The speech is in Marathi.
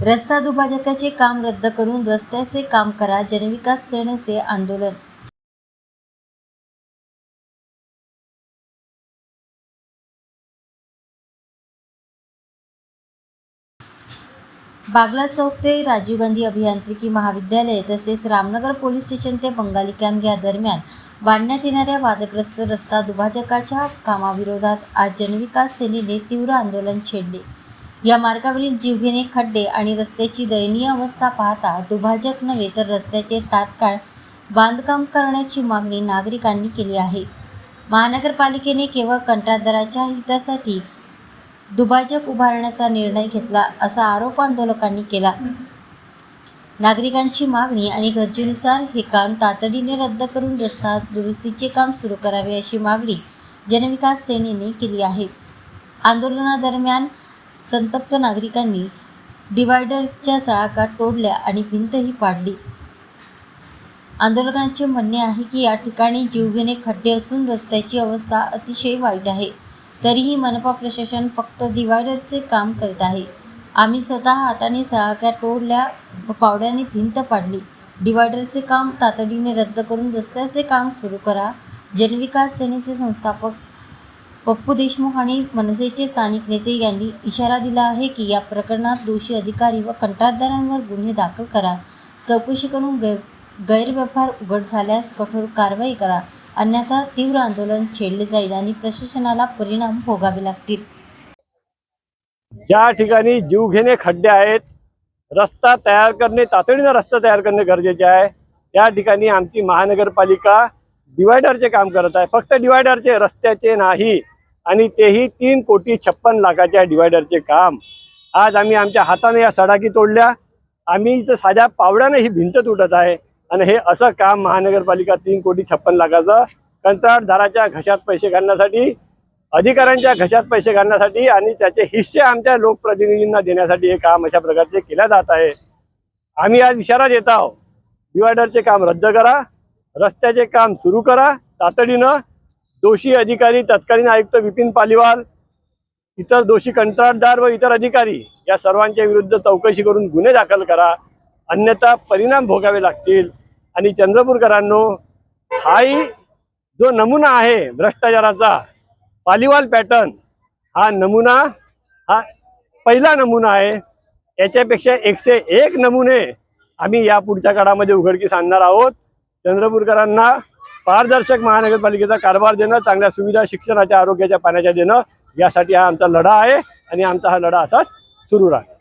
रस्ता दुभाजकाचे काम रद्द करून रस्त्याचे काम करा जनविकास सेनेचे आंदोलन. बागला चौक ते राजीव गांधी अभियांत्रिकी महाविद्यालय तसेच रामनगर पोलीस स्टेशन ते बंगाली कॅम्प या दरम्यान बांधण्यात येणाऱ्या वादग्रस्त रस्ता दुभाजकाच्या कामाविरोधात आज जनविकास सेनेने तीव्र आंदोलन छेडले. या मार्गावरील जीवघेणे खड्डे आणि रस्त्याची दयनीय अवस्था पाहता दुभाजक नव्हे तर रस्त्याचे तात्काळ बांधकाम करण्याची मागणी नागरिकांनी केली आहे. महानगरपालिकेने केवळ कंत्राटदाराच्या हितासाठी दुभाजक उभारण्याचा निर्णय घेतला असा आरोप आंदोलकांनी केला. नागरिकांची मागणी आणि गरजेनुसार हे काम तातडीने रद्द करून रस्ता दुरुस्तीचे काम सुरू करावे अशी मागणी जनविकास सेनेने केली आहे. आंदोलनादरम्यान संतप्त नागरिकांनी डिवायडरच्या चाळका तोडल्या आणि भिंतही पाडली. आंदोलकांचे म्हणणे आहे की या ठिकाणी जीवघेणे खड्डे असून रस्त्याची अवस्था अतिशय वाईट आहे. तरीही मनपा प्रशासन फक्त डिवायडरचे काम करीत आहे. आम्ही स्वतः हाताने सहाक्या तोडल्या व पावड्याने भिंत पाडली. डिवायडरचे काम तातडीने रद्द करून रस्त्याचे काम सुरू करा. जनविकास सेनेचे संस्थापक पप्पू देशमुख आणि मनसेचे स्थानिक नेते यांनी इशारा दिला आहे की या प्रकरणात दोषी अधिकारी व कंत्राटदारांवर गुन्हे दाखल करा. चौकशी करून गै गैरव्यवहार उघड झाल्यास कठोर कारवाई करा. अन्यथा तीव्र आंदोलन छेडले जाईल आणि प्रशासनाला परिणाम भोगावे लागतील. ज्या ठिकाणी जीवघेणे खड्डे आहेत रस्ता तयार करणे तातडीनं रस्ता तयार करणे गरजेचे आहे त्या ठिकाणी आमची महानगरपालिका डिवायडरचे काम करत आहे. फक्त डिवायडरचे रस्त्याचे नाही. आणि तेही तीन कोटी छप्पन लाखाच्या डिवायडरचे काम. आज आम्ही आमच्या हाताने या सडाकी तोडल्या. आम्ही इथं साध्या पावड्यानं ही भिंत तुटत आहे. आणि हे असं काम महानगरपालिका तीन कोटी छप्पन लाखाचं कंत्राटदाराच्या घशात पैसे घालण्यासाठी अधिकाऱ्यांच्या घशात पैसे घालण्यासाठी आणि त्याचे हिस्से आमच्या लोकप्रतिनिधींना देण्यासाठी हे काम अशा प्रकारचे केल्या जात आहे. आम्ही आज इशारा देत आहोत. डिवायडरचे काम रद्द करा. रस्त्याचे काम सुरू करा. तातडीनं दोषी अधिकारी तत्कालीन आयुक्त विपिन पालिवाल इतर दोषी कंत्राटदार व इतर अधिकारी या सर्वांच्या विरुद्ध चौकशी करून गुन्हे दाखल करा. अन्यथा परिणाम भोगावे लागतील. आणि चंद्रपूरकरांनो हाही जो नमुना आहे भ्रष्टाचाराचा पालिवाल पॅटर्न हा नमुना हा पहिला नमुना आहे. याच्यापेक्षा एकशे एक नमुने आम्ही या पुढच्या काळामध्ये उघडकीस आणणार आहोत. चंद्रपूरकरांना पारदर्शक महानगरपालिकेचा कारभार देणं चांगल्या सुविधा शिक्षणाच्या आरोग्याच्या पाण्याच्या देणं यासाठी हा आमचा लढा आहे आणि आमचा हा लढा असाच सुरू राहतो.